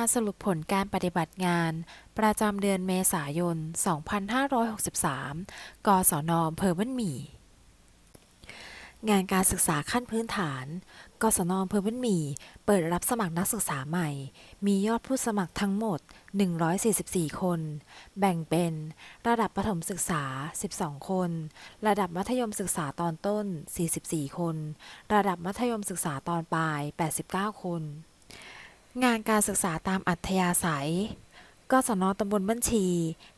านสรุปผลการปฏิบัติงาน ประจำเดือนเมษายน 2563 กศนอำเภอบ้านหมี่ งานการศึกษาขั้นพื้นฐาน กศนอำเภอบ้านหมี่ เปิดรับสมัครนักศึกษาใหม่ มียอดผู้สมัครทั้งหมด 144 คน แบ่งเป็น ระดับประถมศึกษา 12 คน ระดับมัธยมศึกษาตอนต้น 44 คน ระดับมัธยมศึกษาตอนปลาย 89 คน งานการศึกษาตามอัธยาศัยกศนตำบลบัญชี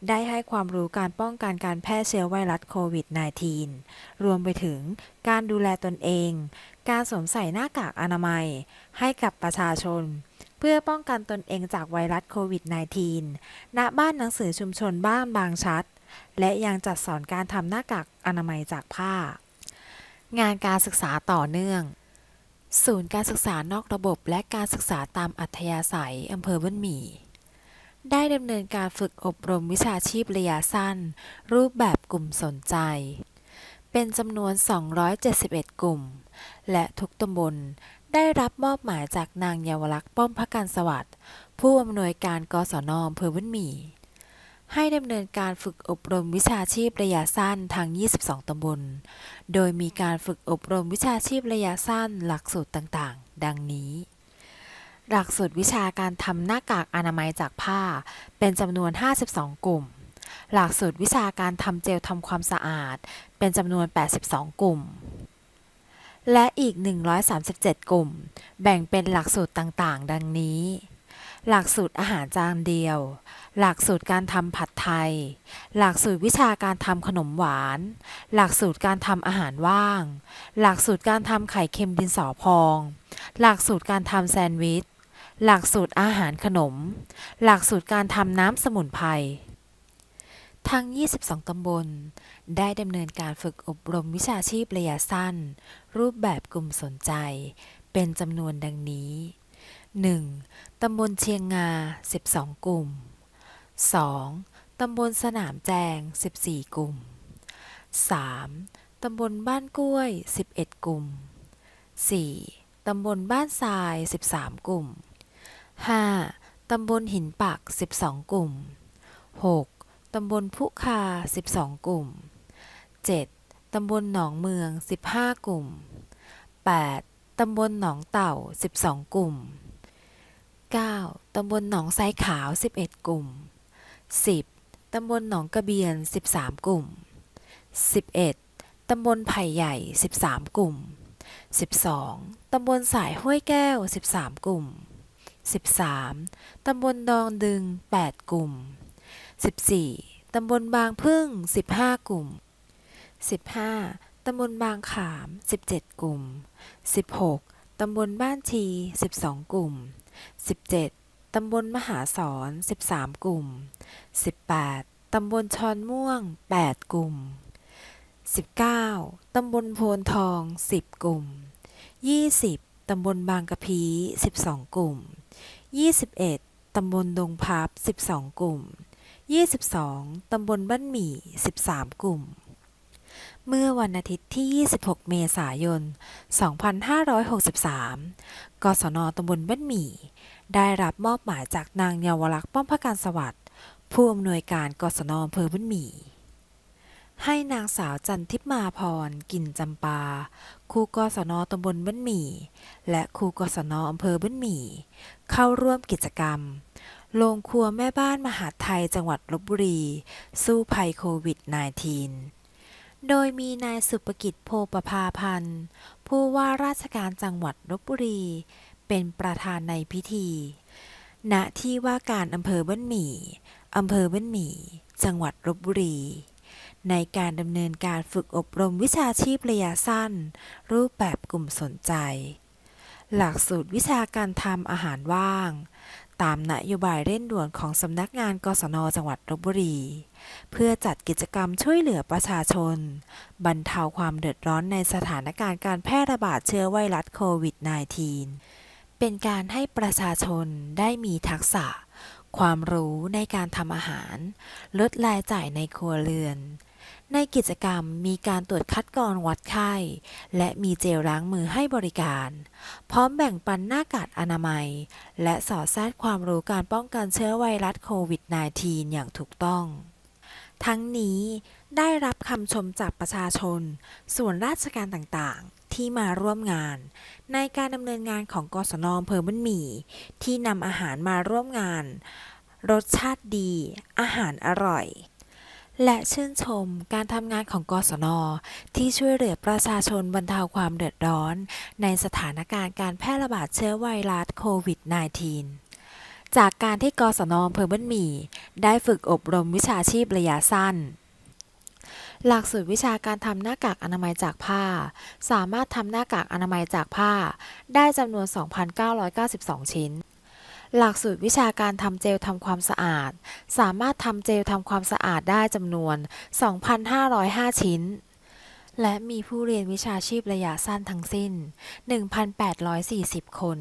ได้ให้ความรู้การป้องกันการแพร่เชื้อไวรัสโควิด -19 รวมไปถึงการดูแลตนเอง การสวมใส่หน้ากากอนามัย ให้กับประชาชน เพื่อป้องกันตนเองจากไวรัสโควิด -19 ณ บ้านหนังสือชุมชนบ้านบางชัด และยังจัดสอนการทำหน้ากากอนามัยจากผ้า งานการศึกษาต่อเนื่อง ศูนย์การศึกษานอกระบบและการศึกษาตามอัธยาศัยอำเภอบ้านหมี่ ได้ดำเนินการฝึกอบรมวิชาชีพระยะสั้น รูปแบบกลุ่มสนใจ เป็นจำนวน 271 กลุ่ม และทุกตำบลได้รับมอบหมายจากนางเยาวลักษณ์ป้อมพระการสวัสดิ์ผู้อำนวยการกศนอำเภอบ้านหมี่ ให้ดำเนินการฝึกอบรมวิชาชีพระยะสั้นทาง22 ตำบล โดยมีการฝึกอบรมวิชาชีพระยะสั้นหลักสูตรต่างๆ ดังนี้ หลักสูตรวิชาการทำหน้ากากอนามัยจากผ้า เป็นจำนวน 52 กลุ่ม หลักสูตรวิชาการทำเจลทำความสะอาด เป็นจำนวน 82 กลุ่ม และอีก 137 กลุ่ม แบ่งเป็นหลักสูตรต่างๆ ดังนี้ หลักสูตรอาหารจานเดียว หลักสูตรการทำผัดไทย หลักสูตรวิชาการทำขนมหวาน หลักสูตรการทำอาหารว่าง หลักสูตรการทำไข่เค็มดินสอพอง หลักสูตรการทำแซนด์วิช หลักสูตรอาหารขนม หลักสูตรการทำน้ำสมุนไพร ทั้ง 22 ตำบล ได้ดำเนินการฝึกอบรมวิชาชีพระยะสั้น รูปแบบกลุ่มสนใจ เป็นจำนวนดังนี้ 1. ตำบลเชียงงา 12 กลุ่ม 2. ตำบลสนามแจง 14 กลุ่ม 3. ตำบลบ้านกล้วย 11 กลุ่ม 4. ตำบลบ้านทราย 13 กลุ่ม 5. ตำบลหินปัก 12 กลุ่ม 6. ตำบลพุคา 12 กลุ่ม 7. ตำบลหนองเมือง 15 กลุ่ม 8. ตำบลหนองเต่า 12 กลุ่ม 9. ตำบลหนองไซขาว 11 กลุ่ม 10. ตำบลหนองกระเบียน 13 กลุ่ม 11. ตำบลไผ่ใหญ่ 13 กลุ่ม 12. ตำบลสายห้วยแก้ว 13 กลุ่ม 13. ตำบลดองดึง 8 กลุ่ม 14. ตำบลบางพึ่ง 15 กลุ่ม 15. ตำบลบางขาม 17 กลุ่ม 16. ตำบลบ้านชี 12 กลุ่ม 17. ตำบลมหาสอน 13 กลุ่ม 18. ตำบลชอนม่วง 8 กลุ่ม 19. ตำบลโพนทอง 10 กลุ่ม 20. ตำบลบางกะพี 12 กลุ่ม 21. ตำบลดงพับ 12 กลุ่ม 22. ตำบลบ้านหมี่ 13 กลุ่ม เมื่อวันอาทิตย์ที่ 26 เมษายน 2563 กศนตำบลบ้านหมี่ ได้รับมอบหมายจากนางเยาวลักษณ์ป้อมพการสวัสดิ์ผู้อำนวยการกศนอำเภอบ้านหมี่ ให้นางสาวจันทิพมาพร กินจำปา ครูกศนตำบลบ้านหมี่ และครูกศนอำเภอบ้านหมี่ เข้าร่วมกิจกรรมโรงครัวแม่บ้านมหาไทยจังหวัดลบบุรี สู้ภัยโควิด -19 โดยมีนายสุภกิจโพประพาพันธ์ ผู้ว่าราชการจังหวัดลบบุรี เป็นประธานในพิธี ณ ที่ว่าการอำเภอบ้านหมี่ อำเภอบ้านหมี่ จังหวัดลบบุรี ในการดำเนินการฝึกอบรมวิชาชีพระยะสั้น รูปแบบกลุ่มสนใจ หลักสูตรวิชาการทำอาหารว่าง ตามนโยบายเร่งด่วนของสำนักงานกศนจังหวัดลบบุรี เพื่อจัดกิจกรรมช่วยเหลือประชาชน บรรเทาความเดือดร้อนในสถานการณ์การแพร่ระบาดเชื้อไวรัสโควิด -19 เป็นการให้ประชาชนได้มีทักษะ ความรู้ในการทำอาหาร ลดรายจ่ายในครัวเรือน ในกิจกรรมมีการตรวจคัดกรองวัดไข้ และมีเจลล้างมือให้บริการ พร้อมแบ่งปันหน้ากากอนามัย และสอดแทรกความรู้การป้องกันเชื้อไวรัสโควิด -19 อย่างถูกต้อง ทั้งนี้ได้รับคำชมจากประชาชน ส่วนราชการต่างๆ ที่มาร่วมงาน ในการดำเนินงานของกศนอำเภอบ้านหมี่ที่นำอาหารมาร่วมงาน รสชาติดี อาหารอร่อย และชื่นชมการทำงานของกศน ที่ช่วยเหลือประชาชนบรรเทาความเดือดร้อน ในสถานการณ์การแพร่ระบาดเชื้อไวรัสโควิด -19 จากการที่กศนอำเภอบ้านหมี่ ได้ฝึกอบรมวิชาชีพระยะสั้น หลักสูตรวิชาการทำหน้ากากอนามัยจากผ้า สามารถทำหน้ากากอนามัยจากผ้า ได้จำนวน 2,992 ชิ้น หลักสูตรวิชาการทำเจลทำความสะอาด สามารถทำเจลทำความสะอาดได้จำนวน 2,505 ชิ้น และมีผู้เรียนวิชาชีพระยะสั้นทั้งสิ้น 1,840 คน